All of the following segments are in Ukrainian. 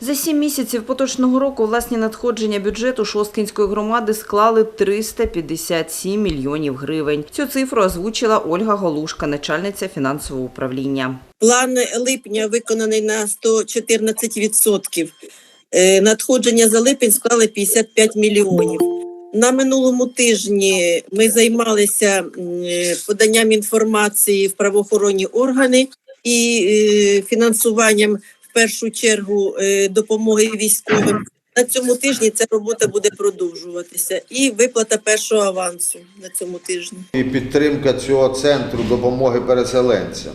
За сім місяців поточного року власні надходження бюджету Шосткинської громади склали 357 мільйонів гривень. Цю цифру озвучила Ольга Голушка, начальниця фінансового управління. План липня виконаний на 114%. Е, Надходження за липень склали 55 мільйонів. На минулому тижні ми займалися поданням інформації в правоохоронні органи і е, фінансуванням першу чергу е, допомоги військовим. На цьому тижні ця робота буде продовжуватися. І виплата першого авансу на цьому тижні. І підтримка цього центру допомоги переселенцям,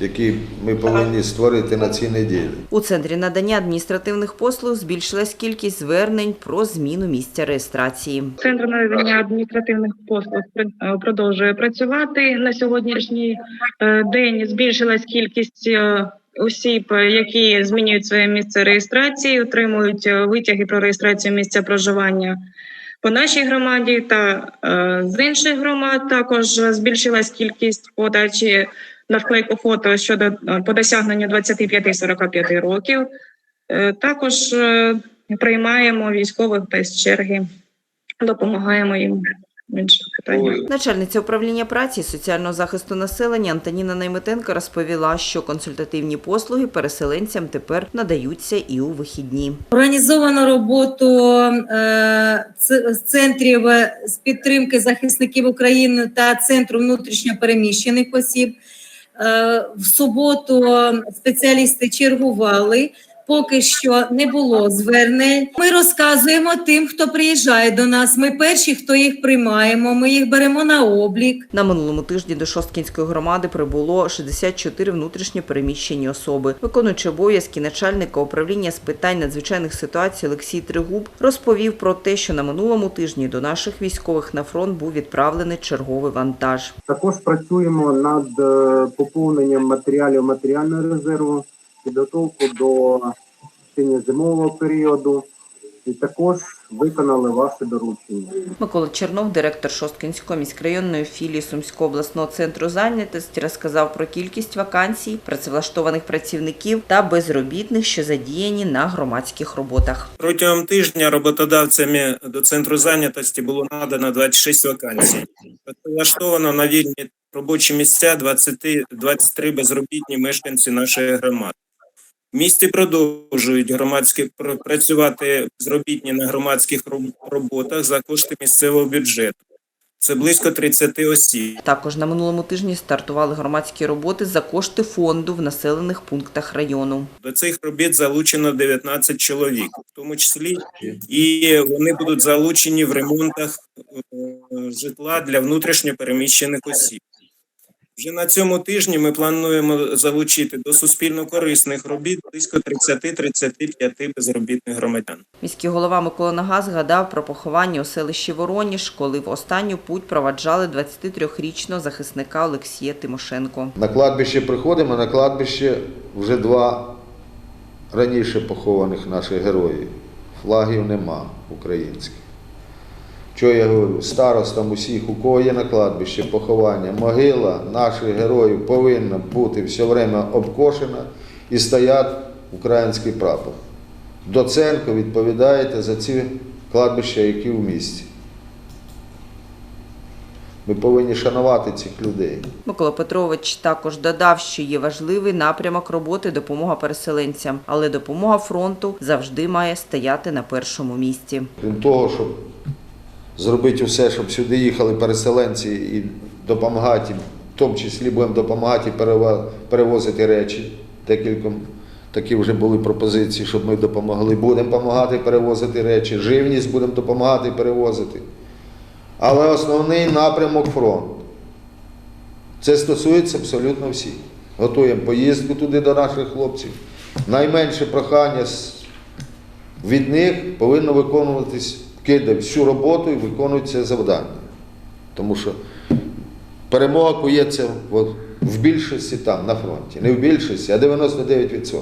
який ми повинні створити на цій неділі. У центрі надання адміністративних послуг збільшилась кількість звернень про зміну місця реєстрації. Центр надання адміністративних послуг е, продовжує працювати на сьогоднішній е, день. Збільшилась кількість осіб, які змінюють своє місце реєстрації, отримують е, витяги про реєстрацію місця проживання. По нашій громаді та е, з інших громад також збільшилась кількість подачі на вклейку фото щодо е, по досягненню 25-45 років. Також приймаємо військових без черги допомагаємо їм інших питаннях. Начальниця управління праці і соціального захисту населення Антоніна Найметенко розповіла, що консультативні послуги переселенцям тепер надаються і у вихідні. Організовано роботу е, центрів е, з підтримки захисників України та центру внутрішньопереміщених осіб. Е, В суботу спеціалісти чергували. Поки що не було звернень. Ми розказуємо тим, хто приїжджає до нас. Ми перші, хто їх приймаємо. Ми їх беремо на облік. На минулому тижні до Шосткінської громади прибуло 64 внутрішньо переміщені особи. Виконуючи обов'язки начальника управління з питань надзвичайних ситуацій Олексій Тригуб розповів про те, що на минулому тижні до наших військових на фронт був відправлений черговий вантаж. Також працюємо над е, поповненням матеріалів матеріального резерву, підготовку до зимового періоду, і також виконали ваше доручення. Микола Чернов, директор Шосткінської міськрайонної філії Сумського обласного центру зайнятості, розказав про кількість вакансій, працевлаштованих працівників та безробітних, що задіяні на громадських роботах. Протягом тижня роботодавцями до центру зайнятості було надано 26 вакансій. Влаштовано на вільні робочі місця 20, 23 безробітні мешканці нашої громади. В місті продовжують громадські пр- працювати безробітні на громадських роботах за кошти місцевого бюджету. Це близько 30 осіб. Також на минулому тижні стартували громадські роботи за кошти фонду в населених пунктах району. До цих робіт залучено 19 чоловік, в тому числі і вони будуть залучені в ремонтах е, житла для внутрішньо переміщених осіб. Вже на цьому тижні ми плануємо залучити до суспільно корисних робіт близько 30-35 безробітних громадян. Міський голова Микола Нага згадав про поховання у селищі Вороніж, коли в останню путь проваджали 23-річного захисника Олексія Тимошенко. На кладбище приходимо, на кладбище вже два раніше похованих наших героїв. Флагів нема українських. Що я говорю? Старостам усіх, у кого є на кладбищі поховання, могила наших героїв повинна бути все время обкошена і стоять український прапор. Доценко відповідаєте за ці кладбища, які в місті. Ми повинні шанувати цих людей. Микола Петрович також додав, що є важливий напрямок роботи допомога переселенцям, але допомога фронту завжди має стояти на першому місці. Крім того, щоб зробити все, щоб сюди їхали переселенці і допомагати, в тому числі будемо допомагати перевозити речі. Декільком такі вже були пропозиції, щоб ми допомогли. Будемо допомагати перевозити речі, живність будемо допомагати перевозити. Але основний напрямок фронт. Це стосується абсолютно всіх. Готуємо поїздку туди до наших хлопців. Найменше прохання від них повинно виконуватись, кидають всю роботу і виконує це завдання. Тому що перемога кується в більшості там, на фронті. Не в більшості, а 99%.